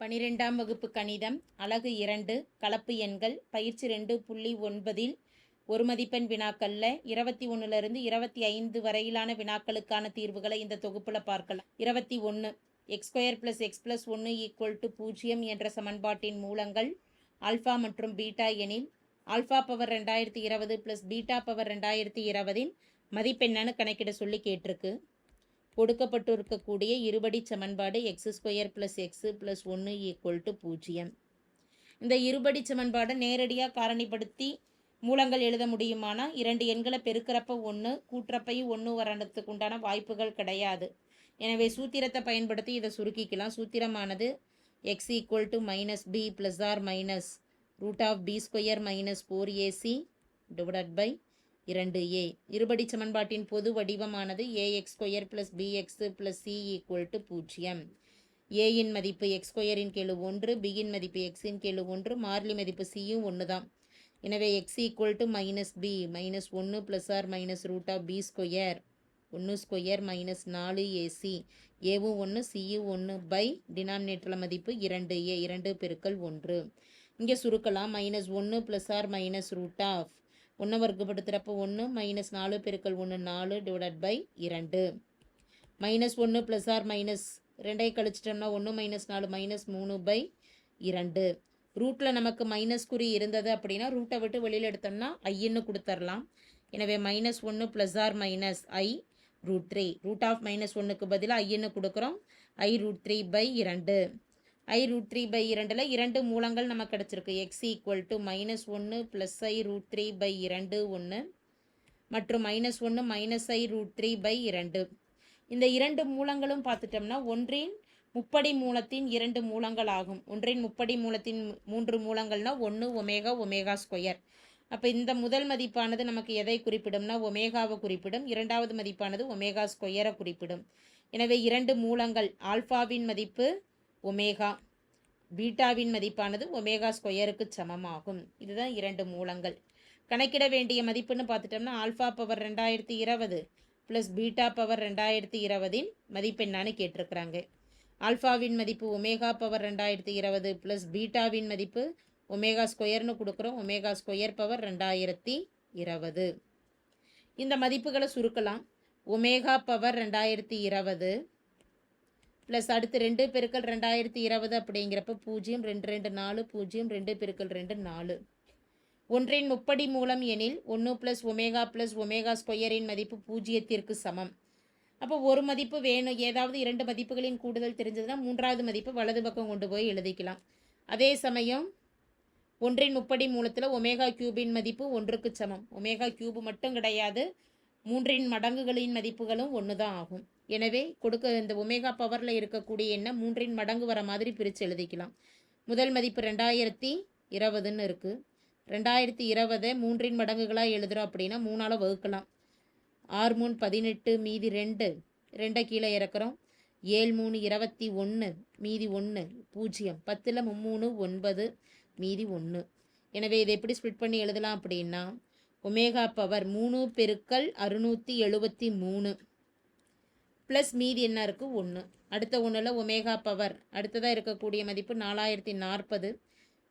பனிரெண்டாம் வகுப்பு கணிதம் அலகு இரண்டு கலப்பு எண்கள் பயிற்சி ரெண்டு புள்ளி ஒன்பதில் ஒரு மதிப்பெண் வினாக்கள்ல இருபத்தி ஒன்றுலேருந்து இருபத்தி ஐந்து வரையிலான வினாக்களுக்கான தீர்வுகளை இந்த தொகுப்பில் பார்க்கலாம். இருபத்தி ஒன்று x square plus x plus ஒன்று ஈக்குவல் டு பூஜ்ஜியம் என்ற சமன்பாட்டின் மூலங்கள் ஆல்ஃபா மற்றும் பீட்டா எனில் ஆல்ஃபா பவர் ரெண்டாயிரத்தி இருபது ப்ளஸ் பீட்டா பவர் ரெண்டாயிரத்தி இருபதின் மதிப்பெண்ணான்னு கணக்கிட சொல்லி கேட்டிருக்கு. கொடுக்கப்பட்டிருக்கக்கூடிய இருபடி சமன்பாடு x square plus x plus ஒன்று ஈக்குவல் டு பூஜ்ஜியம். இந்த இருபடி சமன்பாடை நேரடியாக காரணிப்படுத்தி மூலங்கள் எழுத முடியுமானா? இரண்டு எண்களை பெருக்கிறப்ப ஒன்று கூட்டுறப்பையும் ஒன்று வரணத்துக்கு உண்டான வாய்ப்புகள் கிடையாது. எனவே சூத்திரத்தை பயன்படுத்தி இதை சுருக்கிக்கலாம். சூத்திரமானது x equal to minus b plus or minus root of b square minus four ac divided by இரண்டு ஏ. இருபடி சமன்பாட்டின் பொது வடிவமானது ax square plus bx plus c equal to பூஜ்ஜியம். ஏயின் மதிப்பு எக்ஸ் ஸ்கொயரின் கீழ் ஒன்று பியின் மதிப்பு எக்ஸின் கீழ் ஒன்று மாறிலி மதிப்பு சியும் ஒன்று தான் எனவே x equal to minus b minus ஒன்று plus or minus root of b square ஒன்று ஸ்கொயர் மைனஸ் நாலு ஏசி ஏவும் ஒன்று சியும் ஒன்று பை டினாமினேட்டரில் மதிப்பு இரண்டு ஏ இரண்டு பெருக்கல் ஒன்று. இங்கே சுருக்கலாம் மைனஸ் ஒன்று plus or minus root of ஒன்றை வர்க்கப்படுத்துகிறப்போ ஒன்று மைனஸ் நாலு பெருக்கல் ஒன்று நாலு டிவைடட் பை இரண்டு. மைனஸ் ஒன்று ப்ளஸ் ஆர் மைனஸ் ரெண்டை கழிச்சிட்டோம்னா ஒன்று மைனஸ் நாலு மைனஸ் மூணு பை இரண்டு. ரூட்டில் நமக்கு மைனஸ் குறி இருந்தது அப்படின்னா ரூட்டை விட்டு வெளியில் எடுத்தோம்னா ஐன்னு கொடுத்துர்லாம். எனவே மைனஸ் ஒன்று plus or minus i root three root of minus ஒன்றுக்கு பதிலாக ஐன்னு கொடுக்குறோம். ஐ ரூட் த்ரீ பை இரண்டு. ஐ ரூட் த்ரீ பை இரண்டில் இரண்டு மூலங்கள் நமக்கு கிடச்சிருக்கு. எக்ஸ் ஈக்குவல் டு மைனஸ் ஒன்று plus i root three by இரண்டு ஒன்று மற்றும் மைனஸ் ஒன்று minus i root three by இரண்டு. இந்த இரண்டு மூலங்களும் பார்த்துட்டோம்னா ஒன்றின் முப்படி மூலத்தின் இரண்டு மூலங்கள் ஆகும் ஒன்றின் முப்படி மூலத்தின் மூன்று மூலங்கள்னா ஒன்று ஒமேகா ஒமேகா ஸ்கொயர். அப்போ இந்த முதல் மதிப்பானது நமக்கு எதை குறிப்பிடும்னா ஒமேகாவை குறிப்பிடும். இரண்டாவது மதிப்பானது ஒமேகா ஸ்கொயரை குறிப்பிடும். எனவே இரண்டு மூலங்கள் ஆல்ஃபாவின் மதிப்பு ஒமேகா. பீட்டாவின் மதிப்பானது ஒமேகா ஸ்கொயருக்கு சமமாகும். இதுதான் இரண்டு மூலங்கள். கணக்கிட வேண்டிய மதிப்புன்னு பார்த்துட்டோம்னா ஆல்ஃபா பவர் ரெண்டாயிரத்தி இருபது ப்ளஸ் பீட்டா பவர் ரெண்டாயிரத்தி இருபதின் என்னான்னு கேட்டிருக்கிறாங்க. ஆல்ஃபாவின் மதிப்பு ஒமேகா பவர் ரெண்டாயிரத்தி இருபது ப்ளஸ் பீட்டாவின் மதிப்பு ஒமேகா ஸ்கொயர்னு கொடுக்குறோம். ஒமேகா ஸ்கொயர் பவர் ரெண்டாயிரத்தி இருபது. இந்த மதிப்புகளை சுருக்கலாம். ஒமேகா பவர் ரெண்டாயிரத்தி இருபது ப்ளஸ் அடுத்து ரெண்டு பெருக்கள் ரெண்டாயிரத்தி இருபது அப்படிங்கிறப்ப பூஜ்ஜியம் ரெண்டு ரெண்டு நாலு பூஜ்ஜியம் ரெண்டு பெருக்கள் ரெண்டு நாலு. ஒன்றின் முப்படி மூலம் எனில் ஒன்று ப்ளஸ் ஒமேகா ப்ளஸ் ஒமேகா ஸ்கொயரின் மதிப்பு பூஜ்ஜியத்திற்கு சமம். அப்போ ஒரு மதிப்பு வேணும் ஏதாவது இரண்டு மதிப்புகளின் கூடுதல் தெரிஞ்சதுன்னா மூன்றாவது மதிப்பு வலது பக்கம் கொண்டு போய் எழுதிக்கலாம். அதே சமயம் ஒன்றின் முப்படி மூலத்தில் ஒமேகா கியூபின் மதிப்பு ஒன்றுக்கு சமம். ஒமேகா கியூப் மட்டும் கிடையாது மூன்றின் மடங்குகளின் மதிப்புகளும் ஒன்று தான் ஆகும். எனவே கொடுக்க இந்த ஒமேகா பவரில் இருக்கக்கூடிய எண்ணெய் மூன்றின் மடங்கு வர மாதிரி பிரித்து எழுதிக்கலாம். முதல் மதிப்பு ரெண்டாயிரத்தி இருபதுன்னு இருக்குது ரெண்டாயிரத்தி இருபதை மூன்றின் மடங்குகளாக எழுதுகிறோம் அப்படின்னா மூணால் வகுக்கலாம். ஆறு மூணு பதினெட்டு மீதி ரெண்டு ரெண்டை கீழே இறக்குறோம். ஏழு மூணு இருபத்தி ஒன்று மீதி ஒன்று பூஜ்ஜியம். பத்தில் மும்மூணு ஒன்பது மீதி ஒன்று எனவே இதை எப்படி ஸ்ப்ளிட் பண்ணி எழுதலாம் அப்படின்னா ஒமேகா பவர் மூணு பெருக்கல் அறுநூற்றி எழுபத்தி மூணு. ப்ளஸ் மீதி என்ன இருக்குது ஒன்று அடுத்த ஒன்றில் ஒமேகா பவர் அடுத்ததாக இருக்கக்கூடிய மதிப்பு நாலாயிரத்தி நாற்பது.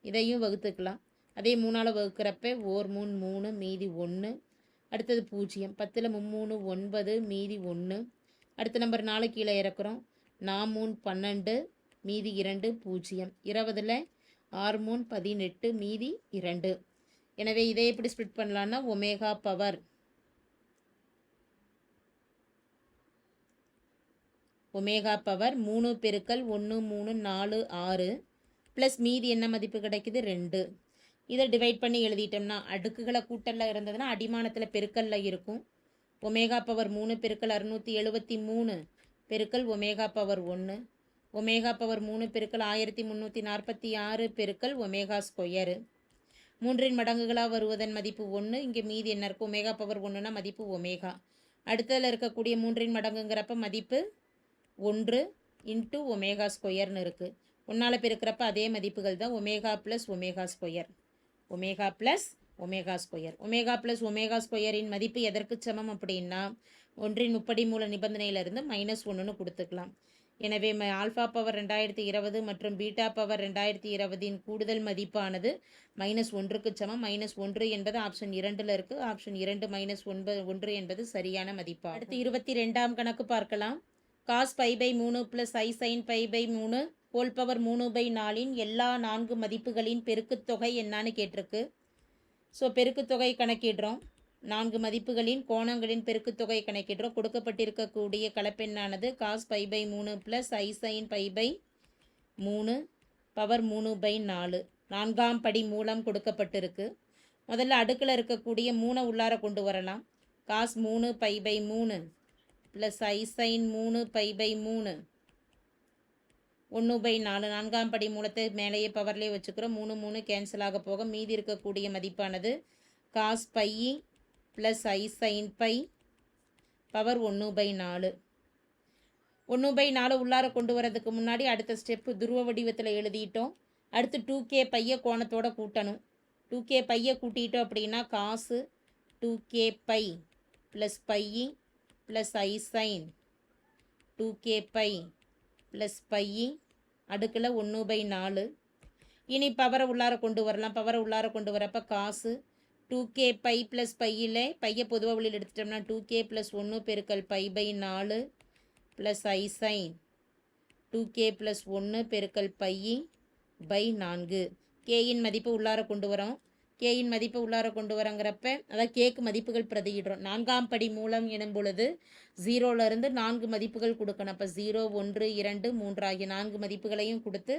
இதையும் வகுத்துக்கலாம். அதே மூணால் வகுக்கிறப்ப ஓர் மூணு மூணு மீதி ஒன்று அடுத்தது பூஜ்ஜியம். பத்தில் மும்மூணு ஒன்பது மீதி ஒன்று அடுத்த நம்பர் நாலு கீழே இறக்குறோம். நான் மூணு பன்னெண்டு மீதி இரண்டு பூஜ்ஜியம். இருபதில் ஆறு மூணு பதினெட்டு மீதி இரண்டு. எனவே இதை எப்படி ஸ்ப்ளிட் பண்ணலான்னா ஒமேகா பவர் ஒமேகா பவர் மூணு பெருக்கல் ஒன்று மூணு நாலு ஆறு ப்ளஸ் மீதி என்ன மதிப்பு கிடைக்குது? ரெண்டு. இதை டிவைட் பண்ணி எழுதிட்டோம்னா அடுக்குகளை கூட்டலில் இருந்ததுன்னா அடிமானத்தில் பெருக்கலில் இருக்கும். ஒமேகா பவர் மூணு பெருக்கல் அறுநூற்றி எழுபத்தி மூணு பெருக்கல் ஒமேகா பவர் ஒன்று ஒமேகா பவர் மூணு பெருக்கல் ஆயிரத்தி முந்நூற்றி நாற்பத்தி ஆறு பெருக்கல் ஒமேகா ஸ்கொயரு. மூன்றின் மடங்குகளாக வருவதன் மதிப்பு ஒன்று இங்கே மீதி என்ன இருக்கும் ஒமேகா பவர் ஒன்றுனா மதிப்பு ஒமேகா. அடுத்ததில் இருக்கக்கூடிய மூன்றின் மடங்குங்கிறப்ப மதிப்பு ஒன்று இன்ட்டு ஒமேகா ஸ்கொயர்னு இருக்குது ஒன்றால் பெருக்கிறப்ப அதே மதிப்புகள் தான் omega plus omega square omega plus omega square omega plus omega ஸ்கொயரின் மதிப்பு எதற்கு சமம் அப்படின்னா ஒன்றின் முப்படி மூல நிபந்தனையிலிருந்து மைனஸ் ஒன்றுன்னு கொடுத்துக்கலாம். எனவே ஆல்ஃபா பவர் ரெண்டாயிரத்தி இருபது மற்றும் பீட்டா பவர் ரெண்டாயிரத்தி இருபதின் கூடுதல் மதிப்பானது மைனஸ் ஒன்றுக்கு சமம். மைனஸ் ஒன்று என்பது ஆப்ஷன் இரண்டில் இருக்குது ஆப்ஷன் இரண்டு மைனஸ் ஒன்பது ஒன்று என்பது சரியான மதிப்பு அடுத்து இருபத்தி ரெண்டாம் கணக்கு பார்க்கலாம். காஸ் பை பை மூணு plus i sin pi by மூணு ஹோல் பவர் மூணு பை நாலின் எல்லா நான்கு மதிப்புகளின் பெருக்குத்தொகை என்னான்னு கேட்டிருக்கு. ஸோ பெருக்குத்தொகை கணக்கிடுறோம். நான்கு மதிப்புகளின் கோணங்களின் பெருக்குத்தொகை கணக்கிடுறோம். கொடுக்கப்பட்டிருக்கக்கூடிய கலப்பெண்ணானது காஸ் பை பை மூணு plus i sin pi by மூணு பவர் மூணு பை நாலு. நான்காம் படி மூலம் கொடுக்கப்பட்டிருக்கு. முதல்ல அடுக்கில் இருக்கக்கூடிய மூணை உள்ளார கொண்டு வரலாம். காஸ் மூணு பை பை மூணு. ப்ளஸ் ஐ சைன் மூணு பை பை மூணு. ஒன்று பை நாலு. நான்காம் படி மூலத்தை மேலேயே பவர்லேயே வச்சுக்கிறோம். மூணு மூணு கேன்சல் ஆக போக மீதி இருக்கக்கூடிய மதிப்பானது cos pi plus i sin pi power ஒன்று பை நாலு. ஒன்று பை நாலு உள்ளார கொண்டு வரதுக்கு முன்னாடி அடுத்த ஸ்டெப்பு துருவ வடிவத்தில் எழுதிட்டோம். அடுத்து டூ கே பைய கோணத்தோட கூட்டணும். டூ கே பைய கூட்டிட்டோம் அப்படின்னா cos two k pi plus pi plus i sin two k pi plus பையி அடுக்கில் ஒன்று பை நாலு. இனி பவரை உள்ளார கொண்டு வரலாம். பவரை உள்ளார கொண்டு வரப்போ காசு. டூ கே பை ப்ளஸ் பையில் பையை பொதுவாக வெளியில் எடுத்துட்டோம்னா டூ கே ப்ளஸ் ஒன்று பெருக்கல் பை பை நாலு plus i sine two k plus ஒன்று பெருக்கல் பையி பை நான்கு. கேயின் மதிப்பு உள்ளார கொண்டு வரோம். கேயின் மதிப்பு உள்ளார கொண்டு வரங்கிறப்ப அதாவது கேக்கு மதிப்புகள் பிரதியிடுறோம். நான்காம் படி மூலம் எனும் பொழுது ஜீரோலேருந்து நான்கு மதிப்புகள் கொடுக்கணும். அப்போ ஜீரோ ஒன்று இரண்டு மூன்று ஆகிய நான்கு மதிப்புகளையும் கொடுத்து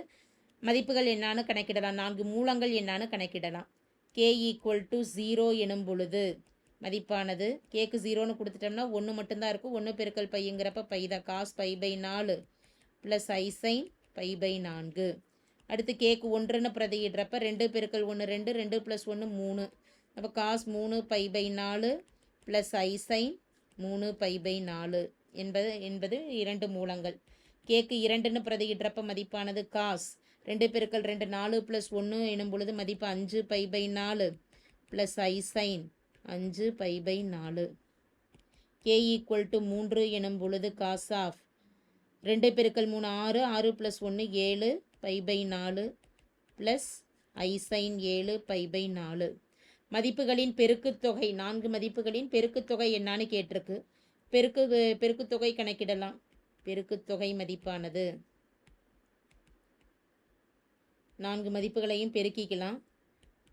மதிப்புகள் என்னான்னு கணக்கிடலாம். நான்கு மூலங்கள் என்னான்னு கணக்கிடலாம். கே ஈக்குவல் டு ஜீரோ எனும் பொழுது மதிப்பானது கேக்கு ஜீரோன்னு கொடுத்துட்டோம்னா ஒன்று மட்டும்தான் இருக்கும். ஒன்று பெருக்கல் பையங்கிறப்ப பை தான். காஸ் பை பை நாலு plus i sine pi by நான்கு. அடுத்து கேக்கு ஒன்றுன்னு பிரதியிடுறப்ப ரெண்டு பெருக்கள் ஒன்று ரெண்டு ரெண்டு ப்ளஸ் ஒன்று மூணு. அப்போ காஸ் மூணு பை பை நாலு ப்ளஸ் ஐசைன் மூணு பை பை நாலு என்பது என்பது இரண்டு மூலங்கள். கேக்கு இரண்டுன்னு பிரதியிடுறப்ப மதிப்பானது காஸ் ரெண்டு பெருக்கள் ரெண்டு நாலு ப்ளஸ் ஒன்று எனும் பொழுது மதிப்பு அஞ்சு பை பை நாலு ப்ளஸ் ஐசைன் அஞ்சு பை பை நாலு. கே ஈக்குவல் டு மூன்று எனும் பொழுது காஸ் ஆஃப் ரெண்டு பெருக்கள் மூணு ஆறு ஆறு ப்ளஸ் ஒன்று ஏழு பை பை நாலு ப்ளஸ் ஐ சைன் ஏழு பை பை நாலு. மதிப்புகளின் பெருக்குத்தொகை நான்கு மதிப்புகளின் பெருக்குத்தொகை என்னான்னு கேட்டிருக்கு. பெருக்கு பெருக்குத்தொகை கணக்கிடலாம். பெருக்குத்தொகை மதிப்பானது. நான்கு மதிப்புகளையும் பெருக்கிக்கலாம்.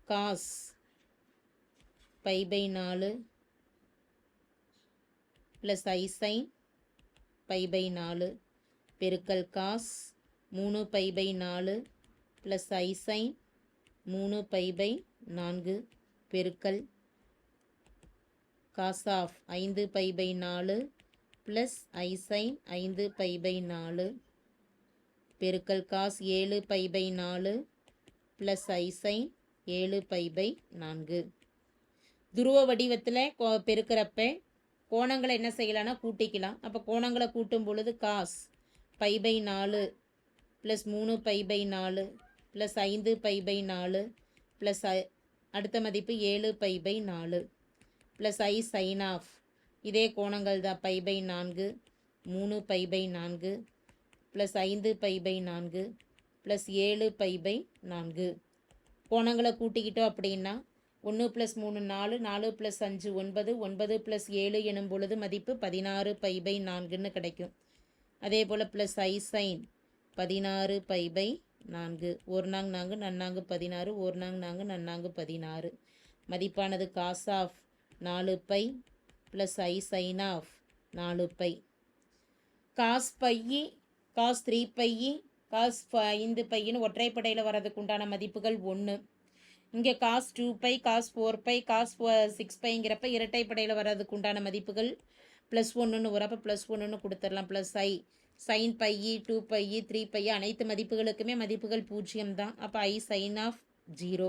காஸ் பை பை நாலு plus i sine pi by நாலு. பெருக்கல் காஸ் மூணு பை பை நாலு ப்ளஸ் ஐ சைன் மூணு பை பை நான்கு பெருக்கல் காஸ் ஆஃப் ஐந்து பை பை நாலு ப்ளஸ் ஐ சைன் ஐந்து பை பை நாலு பெருக்கல் காஸ் ஏழு பை பை நாலு ப்ளஸ் ஐ சைன் ஏழு பை பை நான்கு. துருவ வடிவத்தில் கோ பெருக்கிறப்ப கோணங்களை என்ன செய்யலாம்னா கூட்டிக்கலாம். அப்போ கோணங்களை கூட்டும் பொழுது காஸ் பை பை நாலு ப்ளஸ் மூணு பை பை நாலு ப்ளஸ் ஐந்து பை பை நாலு ப்ளஸ் அடுத்த மதிப்பு ஏழு பை பை நாலு ப்ளஸ் ஐ சைன் ஆஃப் இதே கோணங்கள் தான் பை பை நான்கு மூணு பை பை நான்கு ப்ளஸ் ஐந்து பை பை நான்கு ப்ளஸ் ஏழு பை பை நான்கு. கோணங்களை கூட்டிக்கிட்டோம் அப்படின்னா ஒன்று ப்ளஸ் மூணு நாலு நாலு ப்ளஸ் அஞ்சு ஒன்பது ஒன்பது ப்ளஸ் ஏழு எனும் பொழுது மதிப்பு பதினாறு பை பை நான்குன்னு கிடைக்கும். அதே போல் ப்ளஸ் ஐ சைன் பதினாறு பை பை நான்கு. ஒரு நாங் நான்கு நன்னாங்கு பதினாறு. ஒரு நாங் நான்கு நன்னாங்கு பதினாறு. மதிப்பானது காஸ் ஆஃப் நாலு pi plus i sine of நாலு pi. Cos pi cos three pi cos ஐந்து பையின்னு ஒற்றைப்படையில் வர்றதுக்கு உண்டான மதிப்புகள் ஒன்று இங்கே cos two pi cos four pi cos six பைங்கிறப்ப இரட்டைப்படையில் வர்றதுக்கு உண்டான மதிப்புகள் ப்ளஸ் ஒன்றுன்னு வரப்போ ப்ளஸ் ஒன்றுன்னு கொடுத்துடலாம். Plus i sine pi two pi three pi அனைத்து மதிப்புகளுக்குமே மதிப்புகள் பூஜ்ஜியம் தான். அப்போ ஐ சைன் ஆஃப் ஜீரோ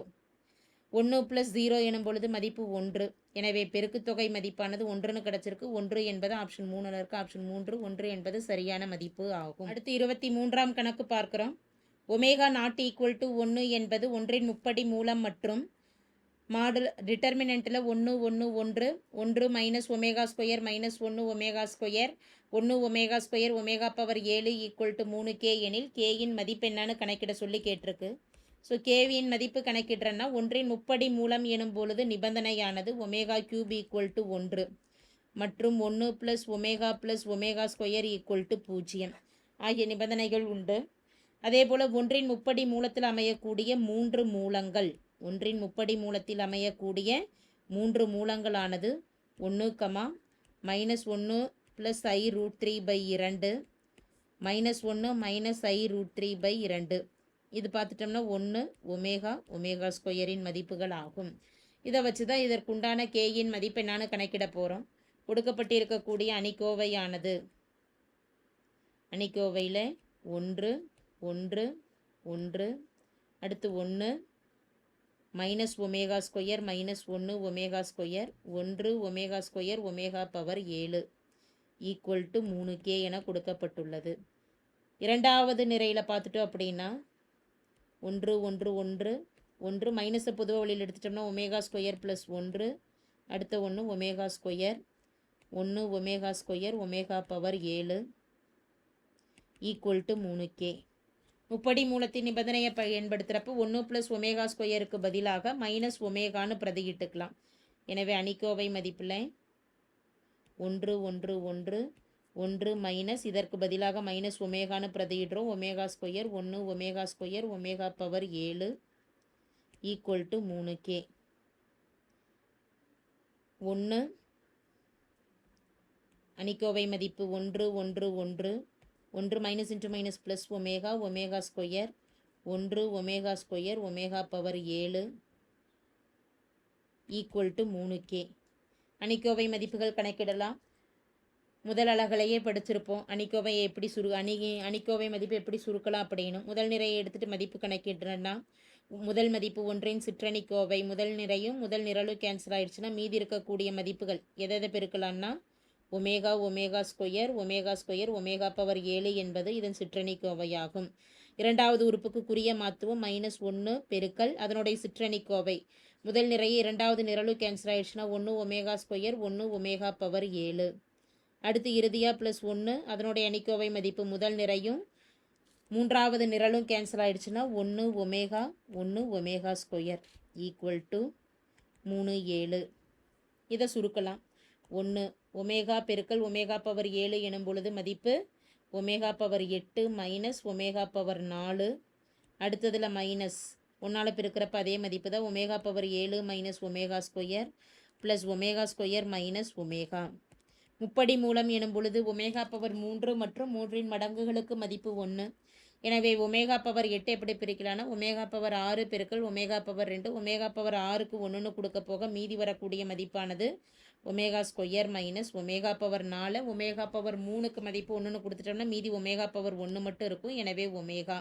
ஒன்று ப்ளஸ் ஜீரோ எனும் பொழுது மதிப்பு ஒன்று. எனவே பெருக்குத்தொகை மதிப்பானது ஒன்றுன்னு கிடச்சிருக்கு. ஒன்று என்பது ஆப்ஷன் மூணில் இருக்குது ஆப்ஷன் மூன்று ஒன்று என்பது சரியான மதிப்பு ஆகும். அடுத்து இருபத்தி மூன்றாம் கணக்கு பார்க்குறோம். ஒமேகா நாட் ஈக்குவல் டு ஒன்று என்பது ஒன்றின் முப்படி மூலம் மற்றும் மாடல் டிட்டர்மினண்ட்டில் ஒன்று ஒன்று ஒன்று ஒன்று மைனஸ் ஒமேகா ஸ்கொயர் மைனஸ் ஒன்று ஒமேகா ஸ்கொயர் ஒன்று ஒமேகா ஸ்கொயர் ஒமேகா பவர் ஏழு ஈக்குவல் டு மூணு கே எனில் கேயின் மதிப்பு என்னன்னு கணக்கிட சொல்லி கேட்டிருக்கு. ஸோ கேவியின் மதிப்பு கணக்கிடுறேன்னா ஒன்றின் முப்படி மூலம் எனும் பொழுது நிபந்தனையானது ஒமேகா கியூப் ஈக்குவல் டு ஒன்று மற்றும் ஒன்று plus omega plus omega square equal to பூஜ்ஜியம். ஆகிய நிபந்தனைகள் உண்டு. அதே போல் ஒன்றின் முப்படி மூலத்தில் அமையக்கூடிய மூன்று மூலங்கள் ஒன்றின் முப்படி மூலத்தில் அமையக்கூடிய மூன்று மூலங்களானது ஒன்று கமா மைனஸ் ஒன்று plus i root three by இரண்டு மைனஸ் ஒன்று minus i root three by இரண்டு. இது பார்த்துட்டோம்னா ஒன்று ஒமேகா ஒமேகா ஸ்கொயரின் மதிப்புகள் ஆகும். இதை வச்சு தான் இதற்குண்டான கேயின் மதிப்பை நான் கணக்கிட போகிறோம் கொடுக்கப்பட்டிருக்கக்கூடிய அணிக்கோவையானது. அணிக்கோவையில் ஒன்று ஒன்று ஒன்று அடுத்து ஒன்று மைனஸ் ஒமேகா ஸ்கொயர் மைனஸ் ஒன்று ஒமேகா ஸ்கொயர் ஒன்று ஒமேகா ஸ்கொயர் ஒமேகா பவர் ஏழு ஈக்குவல் டு மூணு கே என கொடுக்கப்பட்டுள்ளது. இரண்டாவது நிறையில் பார்த்துட்டோம் அப்படின்னா ஒன்று ஒன்று ஒன்று ஒன்று மைனஸை பொதுவாக வழியில் எடுத்துட்டோம்னா ஒமேகா ஸ்கொயர் ப்ளஸ் ஒன்று அடுத்த ஒன்று ஒமேகா ஸ்கொயர் ஒன்று ஒமேகா ஸ்கொயர் ஒமேகா பவர் ஏழு ஈக்குவல் டு மூணு கே முப்படி மூலத்தின் நிபந்தனையை பயன்படுத்துகிறப்ப ஒன்று ப்ளஸ் ஒமேகா ஸ்கொயருக்கு பதிலாக மைனஸ் ஒமேகான்னு பிரதியிட்டுக்கலாம். எனவே அணிக்கோவை மதிப்பில் ஒன்று ஒன்று ஒன்று ஒன்று மைனஸ் இதற்கு பதிலாக மைனஸ் ஒமேகான்னு பிரதியிடுறோம். ஒமேகா ஸ்கொயர் ஒன்று ஒமேகா ஸ்கொயர் ஒமேகா பவர் ஏழு ஈக்குவல் டு மூணு கே ஒன்று அணிக்கோவை மதிப்பு ஒன்று ஒன்று ஒன்று ஒன்று minus into minus plus omega omega square ஒன்று ஒமேகா ஸ்கொயர் ஒமேகா பவர் ஏழு. ஈக்குவல் டு மூணு கே அணிக்கோவை மதிப்புகள் கணக்கிடலாம். முதல் அலகலையே படிச்சிருப்போம். அணிக்கோவையை எப்படி சுரு அணி அணிக்கோவை மதிப்பு எப்படி சுருக்கலாம் அப்படின்னு முதல் நிறையை எடுத்துகிட்டு மதிப்பு கணக்கிடுறேன்னா முதல் மதிப்பு ஒன்றின் சிற்றணிக்கோவை முதல் நிறையும் முதல் நிரலும் கேன்சல் ஆயிடுச்சுன்னா மீதி இருக்கக்கூடிய மதிப்புகள் எதை எதை பெருக்கலாம்னா omega omega square omega square omega power ஏழு என்பது இதன் சிற்றணிக்கோவையாகும் இரண்டாவது உறுப்புக்கு குறிய மைனஸ் ஒன்று பெருக்கல் அதனுடைய சிற்றணிக்கோவை முதல் நிறைய இரண்டாவது நிரலு கேன்சல் ஆயிடுச்சுன்னா ஒன்று ஒமேகா ஸ்கொயர் ஒன்று ஒமேகா பவர் ஏழு. அடுத்து இறுதியாக ப்ளஸ் ஒன்று அதனுடைய அணிக்கோவை மதிப்பு முதல் நிறையும். மூன்றாவது நிரலும் கேன்சல் ஆயிடுச்சுன்னா ஒன்று ஒமேகா ஒன்று ஒமேகா ஸ்கொயர் ஈக்குவல் டு மூணு ஏழு. இதை சுருக்கலாம். ஒன்று ஒமேகா பெருக்கல் ஒமேகா பவர் ஏழு எனும் பொழுது மதிப்பு ஒமேகா பவர் எட்டு மைனஸ் ஒமேகா பவர் நாலு. அடுத்ததில் மைனஸ் ஒன்றால் பெருக்கிறப்ப அதே மதிப்பு தான். ஒமேகா பவர் ஏழு minus omega square plus omega square minus omega. முப்படி மூலம் எனும் பொழுது ஒமேகா பவர் மூன்று மற்றும் மூன்றின் மடங்குகளுக்கு மதிப்பு ஒன்று எனவே ஒமேகா பவர் எட்டு எப்படி பிரிக்கலாம்னா ஒமேகா பவர் ஆறு பெருக்கள் ஒமேகா பவர் ரெண்டு ஒமேகா பவர் ஆறுக்கு ஒன்றுன்னு கொடுக்க போக மீதி வரக்கூடிய மதிப்பானது omega square minus omega power நாலு ஒமேகா பவர் மூணுக்கு மதிப்பு ஒன்றுன்னு கொடுத்துட்டோம்னா மீதி ஒமேகா பவர் ஒன்று மட்டும் இருக்கும். எனவே ஒமேகா.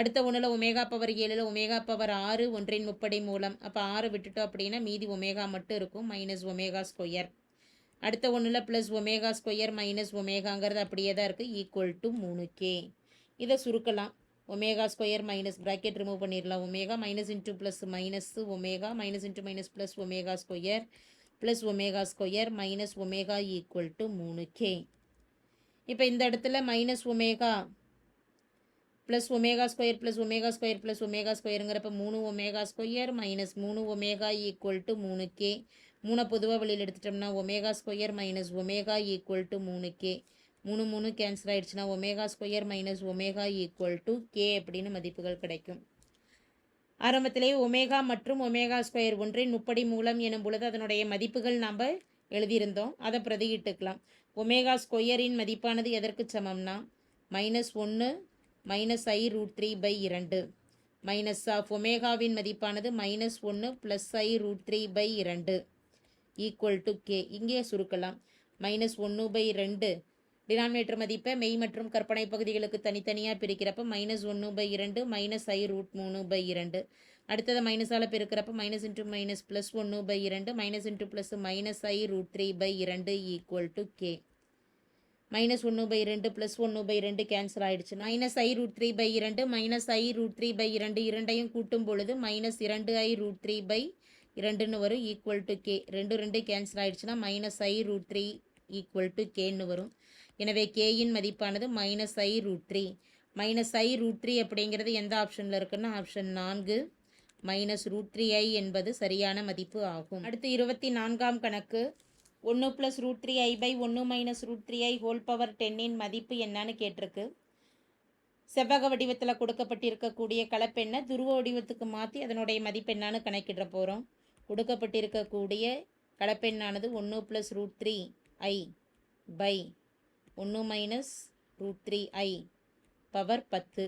அடுத்த ஒன்றில் ஒமேகா பவர் ஏழில் ஒமேகா பவர் ஆறு ஒன்றின் முப்படை மூலம். அப்போ ஆறு விட்டுட்டோம் அப்படின்னா மீதி ஒமேகா மட்டும் இருக்கும் மைனஸ் ஒமேகா ஸ்கொயர். அடுத்த ஒன்றில் ப்ளஸ் ஒமேகா ஸ்கொயர் மைனஸ் ஒமேகாங்கிறது அப்படியே தான் இருக்குது ஈக்குவல் டு மூணு கே இதை சுருக்கலாம். Omega square minus bracket remove பண்ணிடலாம். Omega minus into plus minus omega minus into minus plus omega square. Plus omega square minus omega equal to மூணு k இப்போ இந்த இடத்துல minus omega plus omega square plus omega square plus omega ஸ்கொயருங்கிறப்ப மூணு omega square minus மூணு omega equal to மூணு k மூணை பொதுவாக வெளியில் எடுத்துட்டோம்னா omega square minus omega equal to மூணு கே மூணு மூணு கேன்சல் ஆயிடுச்சுன்னா omega square minus omega equal to k அப்படின்னு மதிப்புகள் கிடைக்கும். ஆரம்பத்திலேயே ஒமேகா மற்றும் ஒமேகா ஸ்கொயர் ஒன்றின் முப்படி மூலம் எனும் பொழுது அதனுடைய மதிப்புகள் நாம் எழுதியிருந்தோம். அதை பிரதியிட்டுக்கலாம் ஒமேகா ஸ்கொயரின் மதிப்பானது எதற்கு சமம்னா மைனஸ் ஒன்று minus i root three by இரண்டு. மைனஸ் ஆஃப் ஒமேகாவின் மதிப்பானது மைனஸ் ஒன்று plus i root three by இரண்டு. ஈக்குவல் டு கே இங்கே சுருக்கலாம். மைனஸ் ஒன்று பை ரெண்டு டினாமினேட்டர் மதிப்பை மெய் மற்றும் கற்பனை பகுதிகளுக்கு தனித்தனியாக பிரிக்கிறப்ப மைனஸ் ஒன்று பை இரண்டு மைனஸ் ஐ ரூட் மூணு பை இரண்டு. அடுத்தது மைனஸால் பெருக்கிறப்ப மைனஸ் இன்ட்டு மைனஸ் ப்ளஸ் ஒன்று பை இரண்டு minus into plus minus i root three by இரண்டு ஈக்குவல் டு கே மைனஸ் ஒன்று பை ரெண்டு ப்ளஸ் ஒன்று பை ரெண்டு கேன்சல் ஆகிடுச்சு minus I root three by இரண்டு minus I root three by இரண்டு இரண்டையும் கூட்டும் பொழுது மைனஸ் இரண்டு ஐ ரூட் த்ரீ பை இரண்டுன்னு வரும் ஈக்குவல் டு கே ரெண்டு ரெண்டு கேன்சல் ஆயிடுச்சுன்னா minus i root three equal to கேன்னு வரும். எனவே கேயின் மதிப்பானது minus i root three minus i root three அப்படிங்கிறது எந்த ஆப்ஷனில் இருக்குன்னா ஆப்ஷன் நான்கு. மைனஸ் ரூட் த்ரீ ஐ என்பது சரியான மதிப்பு ஆகும். அடுத்து இருபத்தி நான்காம் கணக்கு ஒன்று plus root three i by ஒன்று minus root three i whole power டென்னின் மதிப்பு என்னன்னு கேட்டிருக்கு. செவ்வக வடிவத்தில் கொடுக்கப்பட்டிருக்கக்கூடிய கலப்பெண்ணை துருவ வடிவத்துக்கு மாற்றி அதனுடைய மதிப்பு என்னன்னு கணக்கிட போகிறோம் கொடுக்கப்பட்டிருக்கக்கூடிய கலப்பெண்ணானது ஒன்று plus root three i by ஒன்று minus root three i power பத்து.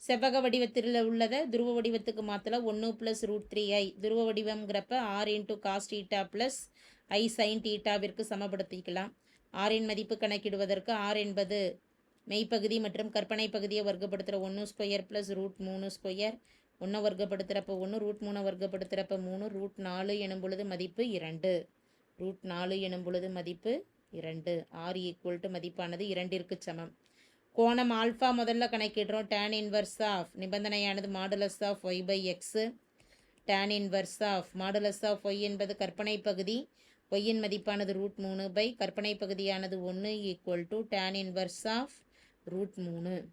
செவ்வக வடிவத்தில் உள்ளதை துருவ வடிவத்துக்கு மாற்றல ஒன்று ப்ளஸ் ரூட் த்ரீ ஐ துருவ வடிவங்கிறப்ப r into cos theta plus i sine டீட்டாவிற்கு சமப்படுத்திக்கலாம். ஆரின் மதிப்பு கணக்கிடுவதற்கு ஆர் என்பது மெய்ப்பகுதி மற்றும் கற்பனை பகுதியை வர்க்கப்படுத்துகிற ஒன்று ஸ்கொயர் ப்ளஸ் ரூட் மூணு ஸ்கொயர் ஒன்றை வர்க்கப்படுத்துகிறப்ப ஒன்று ரூட் மூணை வர்க்கப்படுத்துகிறப்ப மூணு ரூட் நாலு எனும் பொழுது மதிப்பு இரண்டு. ரூட் நாலு எனும் பொழுது மதிப்பு இரண்டு. ஆர் ஈக்குவல் டு மதிப்பானது இரண்டிற்கு சமம். கோணம் ஆல்ஃபா முதல்ல கணக்கிடுறோம். Tan inverse of நிபந்தனையானது modulus of y by x tan inverse of modulus of y என்பது கற்பனை பகுதி. ஒய்யின் மதிப்பானது ரூட் மூணு பை கற்பனை பகுதியானது ஒன்று equal to tan inverse of root மூணு.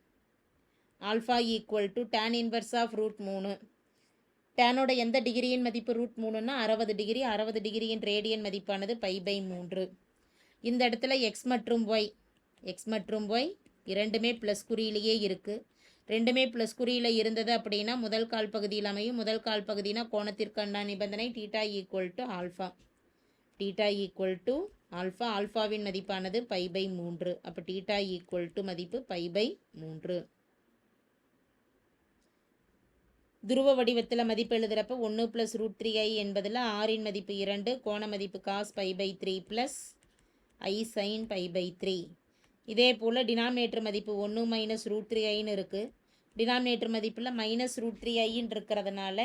Alpha equal to tan inverse of root மூணு. டேனோட எந்த டிகிரியின் மதிப்பு ரூட் மூணுன்னா அறுபது டிகிரி அறுபது டிகிரியின் ரேடியன் மதிப்பானது பை பை மூன்று. இந்த இடத்துல எக்ஸ் மற்றும் ஒய் எக்ஸ் மற்றும் ஒய் இரண்டுமே ப்ளஸ் குறியிலேயே இருக்குது ரெண்டுமே ப்ளஸ் குறியில் இருந்தது அப்படின்னா முதல் கால் பகுதியில் அமையும். முதல் கால் பகுதினா கோணத்திற்கான நிபந்தனை theta equal to alpha theta equal to alpha ஆல்ஃபாவின் மதிப்பானது பை பை மூன்று. அப்போ டீட்டா ஈக்குவல் டு மதிப்பு பை பை மூன்று. துருவ வடிவத்தில் மதிப்பு எழுதுகிறப்ப ஒன்று ப்ளஸ் ரூட் த்ரீ ஐ என்பதில் ஆரின் மதிப்பு இரண்டு கோண மதிப்பு cos pi by three plus i sine pi by three இதே போல் டினாமினேட்டர் மதிப்பு ஒன்று மைனஸ் ரூட் த்ரீ ஐன்னு இருக்குது டினாமினேட்டர் மதிப்பில் மைனஸ் ரூட் த்ரீ ஐன்னு இருக்கிறதுனால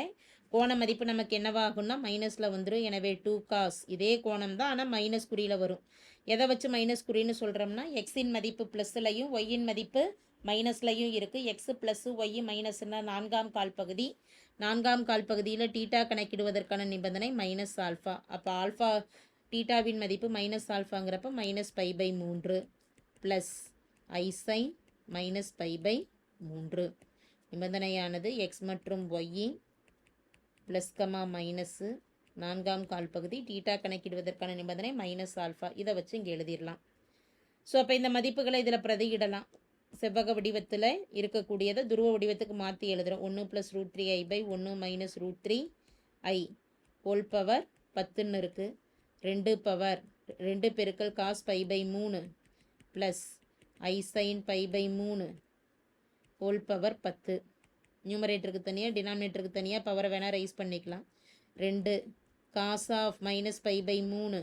கோண மதிப்பு நமக்கு என்னவாகும்னா மைனஸில் வந்துடும் எனவே டூ காஸ் இதே கோணம் தான் ஆனால் மைனஸ் குறியில் வரும். எதை வச்சு மைனஸ் குறின்னு சொல்கிறோம்னா எக்ஸின் மதிப்பு ப்ளஸ்லையும் ஒய்யின் மதிப்பு மைனஸ்லையும் இருக்குது எக்ஸு ப்ளஸ்ஸு ஒய் மைனஸ்னா நான்காம் கால் பகுதி. நான்காம் கால் பகுதியில் டீட்டா கணக்கிடுவதற்கான நிபந்தனை மைனஸ் ஆல்ஃபா அப்போ ஆல்ஃபா டீட்டாவின் மதிப்பு மைனஸ் ஆல்ஃபாங்கிறப்ப மைனஸ் பை பை மூன்று plus i sine minus pi by மூன்று. நிபந்தனையானது எக்ஸ் மற்றும் ஒய்யின் ப்ளஸ் கமா மைனஸு நான்காம் கால் பகுதி. டீட்டா கணக்கிடுவதற்கான நிபந்தனை மைனஸ் ஆல்ஃபா இதை வச்சு இங்கே எழுதிடலாம். ஸோ அப்போ இந்த மதிப்புகளை இதில் பிரதியிடலாம். செவ்வக வடிவத்தில் இருக்கக்கூடியதை துருவ வடிவத்துக்கு மாற்றி எழுதுகிறோம் ஒன்று plus root three i by ஒன்று minus root three i whole power பத்துன்னு இருக்குது ரெண்டு பவர் ரெண்டு பெருக்கல் காஸ் பை பை மூணு plus i sine pi by மூணு ஹோல் பவர் பத்து. நியூமரேட்டருக்கு தனியாக டினாமினேட்டருக்கு தனியாக பவரை வேணால் ரைஸ் பண்ணிக்கலாம். ரெண்டு cos of minus pi by மூணு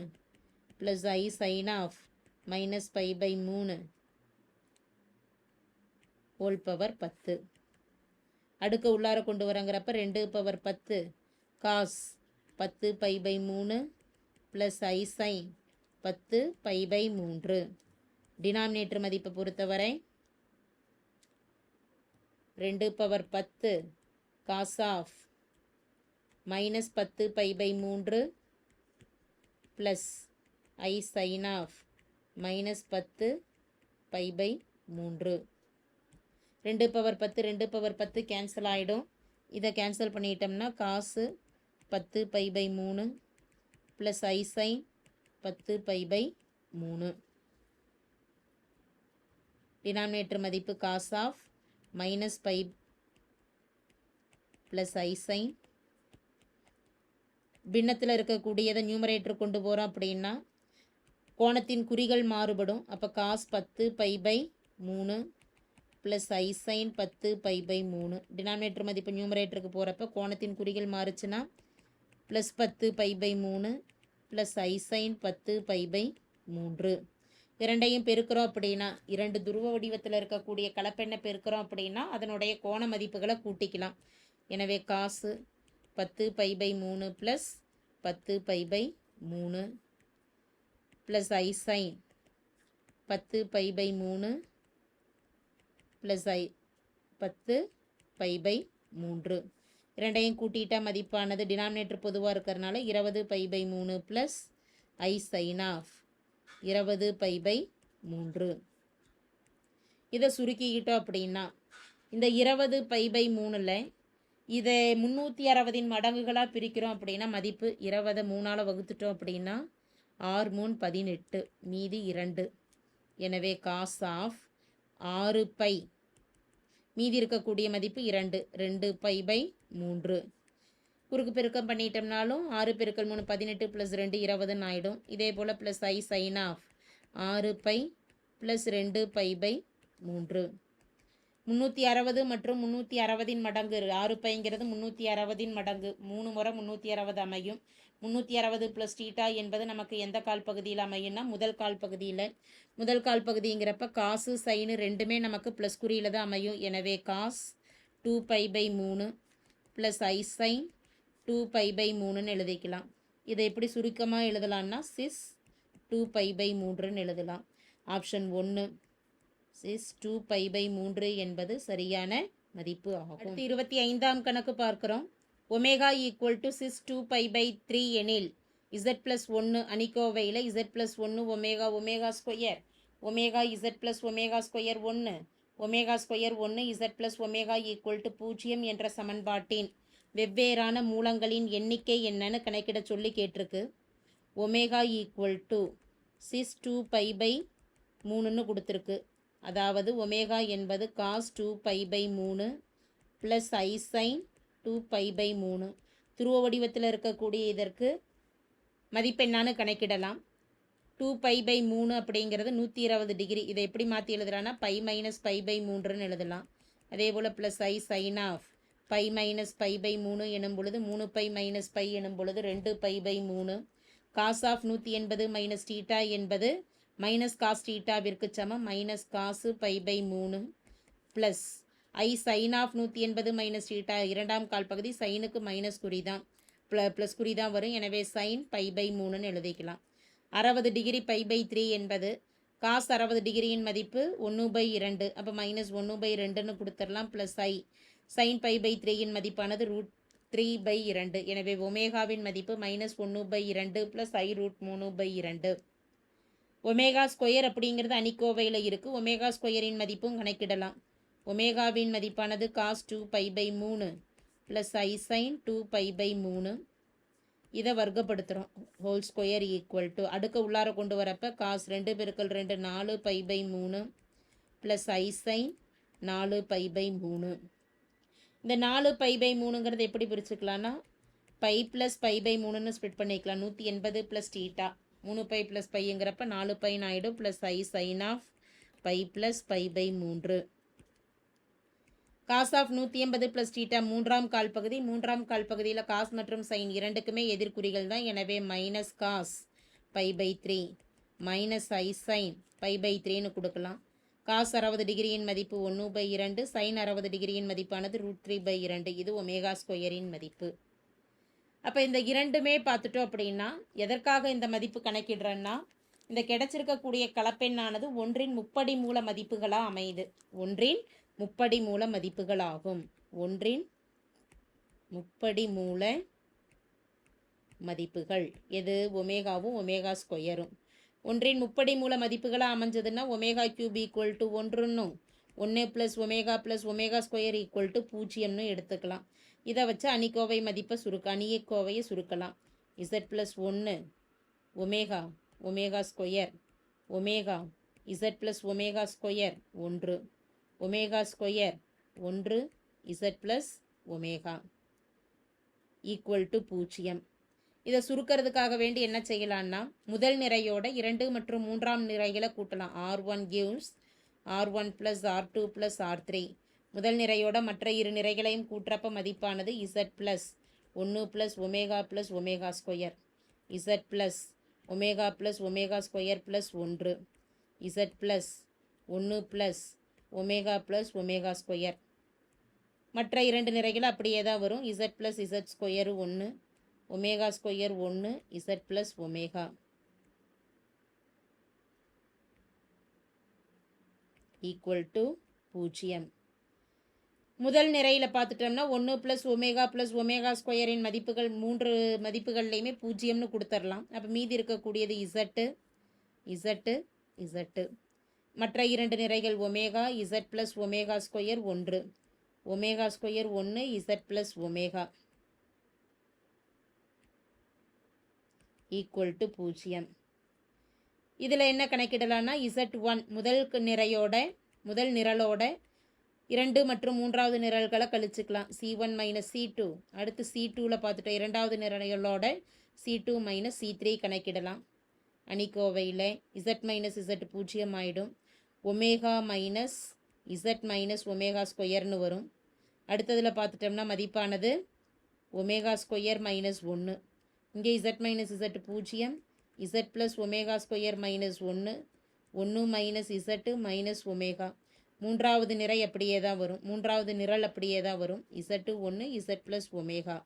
plus i sine of minus pi by மூணு ஹோல் பவர் பத்து. அடுக்க உள்ளார கொண்டு வரங்கிறப்ப ரெண்டு பவர் பத்து காஸ் பத்து பை பை மூணு ப்ளஸ் ஐ சைன் பத்து பை பை மூன்று. டினாமினேட்டர் மதிப்பை பொறுத்தவரை ரெண்டு பவர் பத்து காஸ் ஆஃப் மைனஸ் பத்து பை பை மூன்று plus i sine of minus பத்து பை பை மூன்று. ரெண்டு பவர் பத்து ரெண்டு பவர் பத்து கேன்சல் ஆகிடும் இதை கேன்சல் பண்ணிட்டோம்னா காசு பத்து பை பை மூணு ப்ளஸ் ஐ சைன் பத்து பை பை மூணு. டினாமினேட்டர் மதிப்பு cos of minus pi plus i sine பின்னத்தில் இருக்கக்கூடியதை நியூமரேட்டர் கொண்டு போகிறோம் அப்படின்னா கோணத்தின் குறிகள் மாறுபடும். அப்போ காஸ் பத்து பை பை மூணு ப்ளஸ் ஐ சைன் பத்து பை பை மூணு. டினாமினேட்டர் மதிப்பு நியூமரேட்டருக்கு போகிறப்ப கோணத்தின் குறிகள் மாறுச்சுன்னா ப்ளஸ் பத்து பை பை மூணு ப்ளஸ் ஐசைன் பத்து பை பை மூன்று. இரண்டையும் பெருக்கிறோம் அப்படின்னா இரண்டு துருவ வடிவத்தில் இருக்கக்கூடிய கலப்பெண்ணை பெருக்கிறோம் அப்படின்னா அதனுடைய கோண மதிப்புகளை கூட்டிக்கலாம். எனவே காசு பத்து பை பை மூணு ப்ளஸ் பத்து பை பை மூணு ப்ளஸ் ஐசைன் பத்து பை பை மூணு ப்ளஸ் ஐ பத்து பை பை மூன்று. இரண்டையும் கூட்டிட்டா மதிப்பானது டினாமினேட்டர் பொதுவாக இருக்கிறனால இருபது பை பை மூணு ப்ளஸ் ஐ சைன் ஆஃப் இருபது பை பை மூன்று. இதை சுருக்கிக்கிட்டோம் அப்படின்னா இந்த இருபது பை பை மூணில் இதை முந்நூற்றி அறுபதின் மடங்குகளாக பிரிக்கிறோம் அப்படின்னா மதிப்பு இருபதை மூணால் வகுத்துட்டோம் அப்படின்னா ஆறு மூணு பதினெட்டு மீதி இரண்டு. எனவே காஸ் ஆஃப் ஆறு பை மீதி இருக்கக்கூடிய மதிப்பு இரண்டு. ரெண்டு பை பை மூன்று. குறுக்கு பெருக்கம் பண்ணிட்டோம்னாலும் ஆறு பெருக்கல் மூணு பதினெட்டு ப்ளஸ் ரெண்டு இருபதுன்னு ஆகிடும் இதே போல் ப்ளஸ் ஐ சைன் ஆஃப் ஆறு பை ப்ளஸ் ரெண்டு பை பை மூன்று. முந்நூற்றி அறுபது மற்றும் முந்நூற்றி அறுபதின் மடங்கு ஆறு பைங்கிறது முந்நூற்றி அறுபதின் மடங்கு. மூணு முறை முந்நூற்றி அறுபது அமையும். முந்நூற்றி அறுபது ப்ளஸ் டீட்டா என்பது நமக்கு எந்த கால் பகுதியில் அமையும்னா முதல் கால் பகுதியில். முதல் கால் பகுதிங்கிறப்ப காசு சைனு ரெண்டுமே நமக்கு ப்ளஸ் குறியில் தான் அமையும். எனவே காஸ் டூ பை பை மூணு plus I sine two pi by மூணுன்னு எழுதிக்கலாம். இதை எப்படி சுருக்கமாக எழுதலாம்னா சிஸ் டூ பை பை மூன்றுன்னு எழுதலாம். ஆப்ஷன் ஒன்று சிஸ் டூ பை பை மூன்று என்பது சரியான மதிப்பு ஆகும். அடுத்து இருபத்தி ஐந்தாம் கணக்கு பார்க்குறோம். Omega equal to cis two pi by three எனில் இசட் ப்ளஸ் ஒன்று அணிக்கோவையில் இசட் ப்ளஸ் ஒன்று omega omega square omega Z plus omega square ஒன்று ஒமேகா ஸ்கொயர் ஒன்று Z plus omega equal to பூஜ்ஜியம் என்ற சமன்பாட்டின் வெவ்வேறான மூலங்களின் எண்ணிக்கை என்னன்னு கணக்கிட சொல்லி கேட்டிருக்கு. Omega equal to cis two pi by மூணுன்னு கொடுத்துருக்கு. அதாவது ஒமேகா என்பது காஸ் டூ பை பை மூணு plus i sine two pi by மூணு. துருவ வடிவத்தில் இருக்கக்கூடிய இதற்கு மதிப்பெண்ணான்னு கணக்கிடலாம். டூ பை பை மூணு அப்படிங்கிறது நூற்றி இருபது டிகிரி இதை எப்படி மாற்றி எழுதுறான்னா பை மைனஸ் பை பை மூன்றுன்னு எழுதலாம். அதே போல் plus i sine of pi minus pi by மூணு எனும் பொழுது மூணு பை மைனஸ் பை எனும் பொழுது ரெண்டு பை பை மூணு. காஸ் ஆஃப் நூற்றி எண்பது மைனஸ் டீட்டா என்பது மைனஸ் காஸ் டீட்டாவிற்கு சமம். மைனஸ் காசு பை பை மூணு ப்ளஸ் ஐ சைன் ஆஃப் நூற்றி எண்பது மைனஸ் டீட்டா இரண்டாம் கால் பகுதி சைனுக்கு மைனஸ் குறி தான் ப்ள ப்ளஸ் குறி தான் வரும். எனவே சைன் பை பை மூணுன்னு எழுதிக்கலாம். அறுபது டிகிரி பை பை த்ரீ என்பது காஸ் அறுபது டிகிரியின் மதிப்பு ஒன்று பை இரண்டு. அப்போ மைனஸ் ஒன்று பை ரெண்டுன்னு கொடுத்துடலாம் plus i sine pi by த்ரீயின் மதிப்பானது ரூட் த்ரீ பை இரண்டு. எனவே ஒமேகாவின் மதிப்பு மைனஸ் ஒன்று பை இரண்டு ப்ளஸ் ஐ ரூட் மூணு பை இரண்டு. ஒமேகா ஸ்கொயர் அப்படிங்கிறது அணிக்கோவையில் இருக்குது ஒமேகா ஸ்கொயரின் மதிப்பும் கணக்கிடலாம். ஒமேகாவின் மதிப்பானது காஸ் டூ பை பை மூணு plus i sine two pi by மூணு. இதை வர்க்கப்படுத்துகிறோம் ஹோல் ஸ்கொயர் ஈக்குவல் டு அடுக்க உள்ளார கொண்டு வரப்போ காஸ் ரெண்டு பெருக்கல் ரெண்டு நாலு பை பை மூணு ப்ளஸ் ஐ சைன் நாலு பை பை மூணு. இந்த நாலு பை பை மூணுங்கிறது எப்படி பிரிச்சுக்கலான்னா பை ப்ளஸ் பை பை மூணுன்னு ஸ்ப்ளிட் பண்ணிக்கலாம். நூற்றி எண்பது ப்ளஸ் டீட்டா மூணு பை ப்ளஸ் பைங்கிறப்ப நாலு பைன் ஆகிடும் plus i sine of pi plus pi by மூன்று. காஸ் ஆஃப் நூற்றி எண்பது ப்ளஸ் டீட்டா மூன்றாம் கால் பகுதி. மூன்றாம் கால் பகுதியில் காஸ் மற்றும் சைன் இரண்டுக்குமே எதிர்குறிகள் தான். எனவே minus cos pi by three minus i sine pi by த்ரீன்னு கொடுக்கலாம். காஸ் அறுபது டிகிரியின் மதிப்பு ஒன்று பை இரண்டு. சைன் அறுபது டிகிரியின் மதிப்பானது ரூட் த்ரீ பை இரண்டு. இது ஒமேகா ஸ்கொயரின் மதிப்பு. அப்போ இந்த இரண்டுமே பார்த்துட்டோம் அப்படின்னா எதற்காக இந்த மதிப்பு கணக்கிடுறேன்னா இந்த கிடைச்சிருக்கக்கூடிய கலப்பெண்ணானது ஒன்றின் முப்படி மூல மதிப்புகளாக அமையுது. ஒன்றின் முப்படி மூல மதிப்புகளாகும். ஒன்றின் முப்படி மூல மதிப்புகள். எது? ஒமேகாவும் ஒமேகா ஸ்கொயரும். ஒன்றின் முப்படி மூல மதிப்புகளாக அமைஞ்சதுன்னா ஒமேகா கியூப் ஈக்குவல் டு ஒன்றுன்னும். ஒன்று plus omega plus omega square equal to பூஜ்ஜியம்னு எடுத்துக்கலாம். இதை வச்சு அணிக்கோவை மதிப்பை சுருக்க அணியக்கோவையை சுருக்கலாம். இசட் ப்ளஸ் ஒன்று omega omega square omega Z plus omega square ஒன்று. ஒமேகா ஸ்கொயர் ஒன்று Z plus omega equal to பூஜ்ஜியம். இதை சுருக்கிறதுக்காக வேண்டி என்ன செய்யலான்னா முதல் நிறையோட இரண்டு மற்றும் மூன்றாம் நிறைகளை கூட்டலாம். R one gives R one plus R two plus R three. முதல் நிறையோட மற்ற இரு நிறைகளையும் கூட்டுறப்ப மதிப்பானது இசட் ப்ளஸ் ஒன்று plus omega plus omega square. Z plus omega plus omega square plus ஒன்று. இசட் ப்ளஸ் ஒன்று plus omega plus omega square மற்ற இரண்டு நிறைகள் அப்படியே தான் வரும். இசட் ப்ளஸ் இசட் ஸ்கொயர் ஒன்று ஒமேகா ஸ்கொயர் ஒன்று Z plus omega. Equal to பூஜ்ஜியம். முதல் நிறையில் பார்த்துட்டோம்னா ஒன்று ப்ளஸ் ஒமேகா ப்ளஸ் ஒமேகா ஸ்கொயரின் மதிப்புகள் மூன்று மதிப்புகள்லையுமே பூஜ்ஜியம்னு கொடுத்துடலாம். அப்போ மீதி இருக்கக்கூடியது இசட்டு இசட்டு இசட்டு மற்ற இரண்டு நிறைகள் omega Z plus omega square ஒன்று. ஒமேகா ஸ்கொயர் ஒன்று Z plus omega. Equal to பூஜ்ஜியம். இதில் என்ன கணக்கிடலாம்னா இசட் ஒன் முதல் நிறையோட முதல் நிரலோட இரண்டு மற்றும் மூன்றாவது நிரல்களை கழிச்சுக்கலாம். C one minus C two அடுத்து சி டூவில் பார்த்துட்டோம் இரண்டாவது நிரல்களோட C two minus C three கணக்கிடலாம். அணிக்கோவையில் இசட் மைனஸ் இசட் பூஜ்ஜியம் ஆகிடும் omega minus Z minus omega ஸ்கொயர்னு வரும். அடுத்ததில் பார்த்துட்டோம்னா மதிப்பானது ஒமேகா ஸ்கொயர் மைனஸ் ஒன்று இங்கே இசட் மைனஸ் இசட் பூஜ்ஜியம். Z plus omega square minus ஒன்று ஒன்று மைனஸ் இசட்டு மைனஸ் ஒமேகா. மூன்றாவது நிறை அப்படியே தான் வரும். மூன்றாவது நிரல் அப்படியே தான் வரும். இசட்டு ஒன்று Z plus omega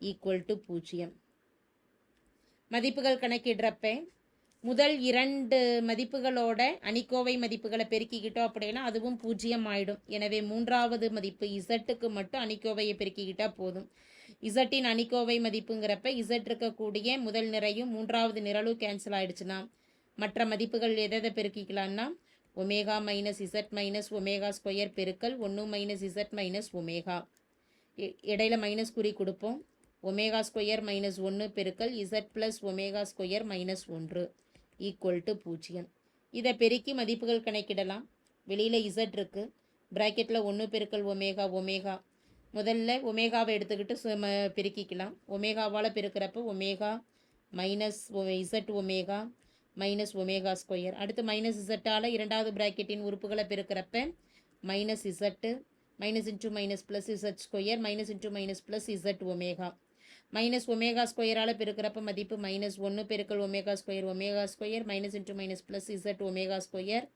equal to பூஜ்ஜியம். மதிப்புகள் கணக்கிடுறப்ப முதல் இரண்டு மதிப்புகளோட அணிக்கோவை மதிப்புகளை பெருக்கிக்கிட்டோம் அப்படின்னா அதுவும் பூஜ்ஜியம் ஆயிடும் எனவே மூன்றாவது மதிப்பு இசட்டுக்கு மட்டும் அணிக்கோவையை பெருக்கிக்கிட்டால் போதும். இசட்டின் அணிக்கோவை மதிப்புங்கிறப்ப இசட் இருக்கக்கூடிய முதல் நிறையும் மூன்றாவது நிரலும் கேன்சல் ஆயிடுச்சுன்னா மற்ற மதிப்புகள் எதை எதை omega minus Z minus omega square பெருக்கல் ஒன்று மைனஸ் இசட் மைனஸ் ஒமேகா. இடையில மைனஸ் குறி கொடுப்போம். ஒமேகா ஸ்கொயர் மைனஸ் ஒன்று பெருக்கல் Z plus omega square minus ஒன்று. ஈக்குவல் டு பூஜ்ஜியம். இதை பெருக்கி மதிப்புகள் கணக்கிடலாம். வெளியில் இசட் இருக்குது ப்ராக்கெட்டில் ஒன்று பெருக்கல் ஒமேகா ஒமேகா. முதல்ல ஒமேகாவை எடுத்துக்கிட்டு சும பெருக்கிக்கலாம். ஒமேகாவால் பெருக்கிறப்ப omega minus Z omega minus omega square அடுத்து மைனஸ் இசட்டால் இரண்டாவது ப்ராக்கெட்டின் உறுப்புகளை பெருக்கிறப்ப minus Z minus into minus plus Z square minus into minus plus Z omega. Minus omega ஸ்கொயரால் பெருக்கிறப்ப மதிப்பு மைனஸ் ஒன்று பெருக்கல் omega square omega square minus into minus plus Z omega square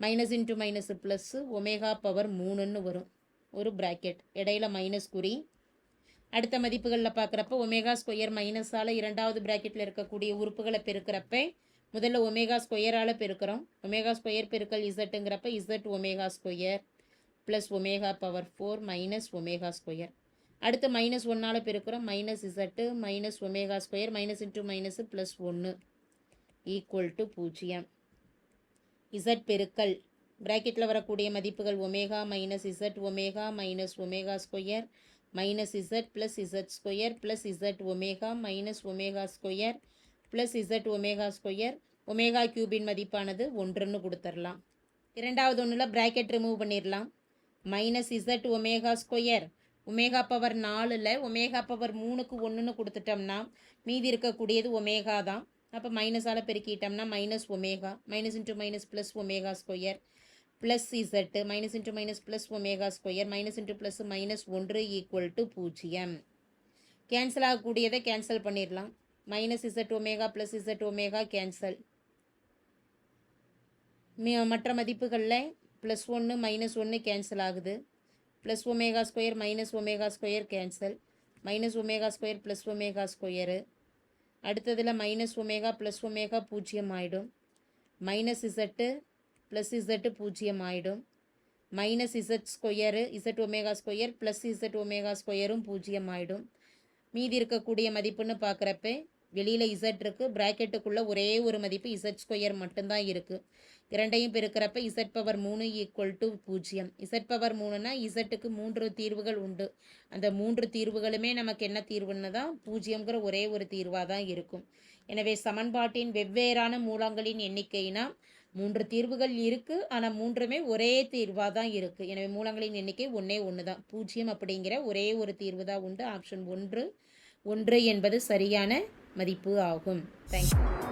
minus into minus plus omega power மூணுன்னு வரும். ஒரு bracket இடையில minus குறி. அடுத்த மதிப்புகளில் பார்க்குறப்ப ஒமேகா ஸ்கொயர் மைனஸால் இரண்டாவது ப்ராக்கெட்டில் இருக்கக்கூடிய உறுப்புகளை பெருக்கிறப்ப முதல்ல ஒமேகா ஸ்கொயரால் பெருக்கிறோம். ஒமேகா ஸ்கொயர் பெருக்கல் இசட்டுங்கிறப்ப Z omega square plus omega power four minus omega square அடுத்து மைனஸ் ஒன்னால் பெருக்கிறோம். Minus Z minus omega square minus into minus plus ஒன்று ஈக்குவல் டு பூஜ்ஜியம். இசட் பெருக்கல். ப்ராக்கெட்டில் வரக்கூடிய மதிப்புகள் omega minus Z omega minus omega square minus Z plus Z square plus Z omega minus omega square plus Z omega square omega க்யூபின் மதிப்பானது ஒன்றுன்னு கொடுத்துடலாம். இரண்டாவது ஒன்றில் ப்ராக்கெட் ரிமூவ் பண்ணிடலாம். Minus Z omega square omega power நாலில் omega power மூணுக்கு ஒன்றுன்னு கொடுத்துட்டோம்னா மீதி இருக்கக்கூடியது ஒமேகா தான். அப்போ மைனஸால் பெருக்கிட்டோம்னா minus omega minus into minus plus omega square plus Z minus into minus plus omega square minus into plus minus ஒன்று ஈக்குவல் டு பூஜ்ஜியம். கேன்சல் ஆகக்கூடியதை கேன்சல் பண்ணிடலாம். Minus Z omega plus Z omega cancel மற்ற மதிப்புகளில் plus ஒன்று minus ஒன்று cancel ஆகுது. Plus omega square minus omega square cancel minus omega square plus omega square அடுத்ததில் மைனஸ் ஒமேகா ப்ளஸ் ஒமேகா பூஜ்ஜியம் ஆகிடும் மைனஸ் இசட்டு ப்ளஸ் இசட்டு பூஜ்ஜியம் ஆகிடும் minus Z square Z omega square plus Z omega ஸ்கொயரும் பூஜ்ஜியம் ஆகிடும் மீதி இருக்கக்கூடிய மதிப்புன்னு பார்க்குறப்ப வெளியில் இசட் இருக்குது ப்ராக்கெட்டுக்குள்ளே ஒரே ஒரு மதிப்பு இசட் ஸ்கொயர் மட்டும்தான் இருக்குது இரண்டையும் பெருக்கிறப்ப இசட் பவர் மூணு ஈக்குவல் டு பூஜ்ஜியம். இசட் பவர் மூணுனா இசட்டுக்கு மூன்று தீர்வுகள் உண்டு. அந்த மூன்று தீர்வுகளுமே நமக்கு என்ன தீர்வுன்னு தான் பூஜ்ஜியங்கிற ஒரே ஒரு தீர்வாக தான் இருக்கும். எனவே சமன்பாட்டின் வெவ்வேறான மூலங்களின் எண்ணிக்கைனா மூன்று தீர்வுகள் இருக்குது ஆனால் மூன்றுமே ஒரே தீர்வாக தான் இருக்குது எனவே மூலங்களின் எண்ணிக்கை ஒன்றே ஒன்று தான் பூஜ்ஜியம் அப்படிங்கிற ஒரே ஒரு தீர்வு தான் உண்டு. ஆப்ஷன் ஒன்று ஒன்று என்பது சரியான மதிப்பு ஆகும். தேங்க்யூ